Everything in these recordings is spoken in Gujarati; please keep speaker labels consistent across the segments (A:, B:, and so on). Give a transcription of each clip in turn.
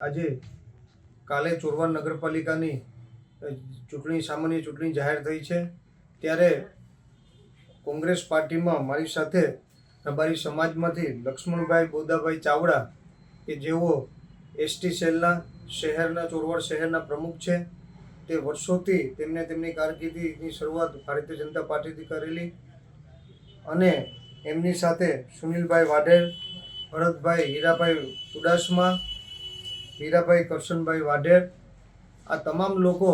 A: આજે કાલે ચોરવાડ નગરપાલિકાની ચૂંટણી, સામાન્ય ચૂંટણી જાહેર થઈ છે. ત્યારે કોંગ્રેસ પાર્ટીમાં મારી સાથે રબારી સમાજમાંથી લક્ષ્મણભાઈ બોદાભાઈ ચાવડા, કે જેઓ એસટી સેલના શહેરના, ચોરવાડ શહેરના પ્રમુખ છે, તે વર્ષોથી તેમને તેમની કારકિર્દીની શરૂઆત ભારતીય જનતા પાર્ટીથી કરેલી અને એમની સાથે સુનિલભાઈ વાઢેર, ભરતભાઈ હીરાભાઈ ચુડાસમા હીરાભાઈ કરશનભાઈ વાઢેર, આ તમામ લોકો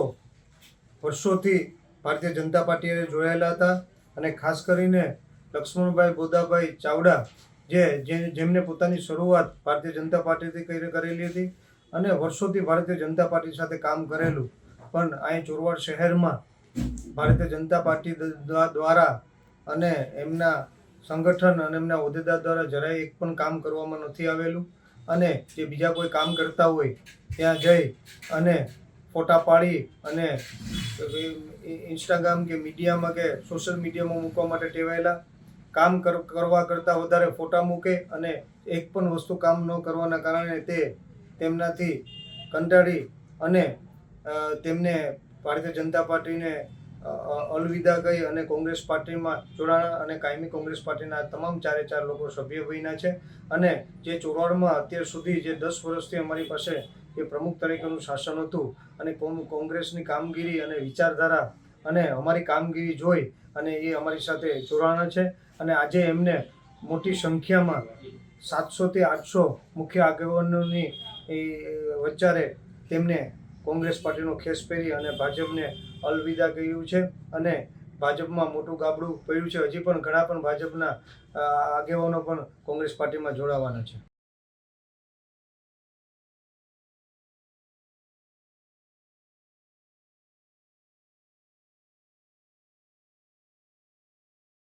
A: વર્ષોથી ભારતીય જનતા પાર્ટીએ જોડાયેલા હતા અને ખાસ કરીને લક્ષ્મણભાઈ બોદાભાઈ ચાવડા જે જેમને પોતાની શરૂઆત ભારતીય જનતા પાર્ટીથી કરી કરેલી હતી અને વર્ષોથી ભારતીય જનતા પાર્ટી સાથે કામ કરેલું. પણ અહીં ચોરવાડ શહેરમાં ભારતીય જનતા પાર્ટી દ્વારા અને એમના સંગઠન અને એમના હોદ્દેદાર દ્વારા જરાય એક પણ કામ કરવામાં નથી આવેલું. અને જે બીજા કોઈ કામ કરતા હોય, ત્યાં જઈ અને ફોટા પાડી અને ઇન્સ્ટાગ્રામ કે મીડિયામાં કે સોશિયલ મીડિયામાં મૂકવા માટે ટેવાયેલા. કામ કર, કરવા કરતાં વધારે ફોટા મૂકે અને એક પણ વસ્તુ કામ ન કરવાના કારણે તે તેમનાથી કંટાળી અને તેમને ભારતીય જનતા પાર્ટીને અલવિદા કહી અને કોંગ્રેસ પાર્ટીમાં જોડાણા અને કાયમી કોંગ્રેસ પાર્ટીના તમામ ચારે ચાર લોકો સભ્ય બન્યા છે. અને જે ચોરાણમાં અત્યાર સુધી જે દસ વર્ષથી અમારી પાસે એ પ્રમુખ તરીકેનું શાસન હતું અને કોંગ્રેસની કામગીરી અને વિચારધારા અને અમારી કામગીરી જોઈ અને એ અમારી સાથે જોડાણા છે. અને આજે એમને મોટી સંખ્યામાં સાતસોથી આઠસો મુખ્ય આગેવાનોની વચ્ચારે તેમને કોંગ્રેસ પાર્ટીનો ખેસ પહેરી અને ભાજપને અલવિદા કહ્યું છે અને ભાજપમાં મોટું ગાબડું પડ્યું છે. હજી પણ ઘણા પણ ભાજપના આગેવાનો પણ કોંગ્રેસ પાર્ટીમાં જોડાવાના છે.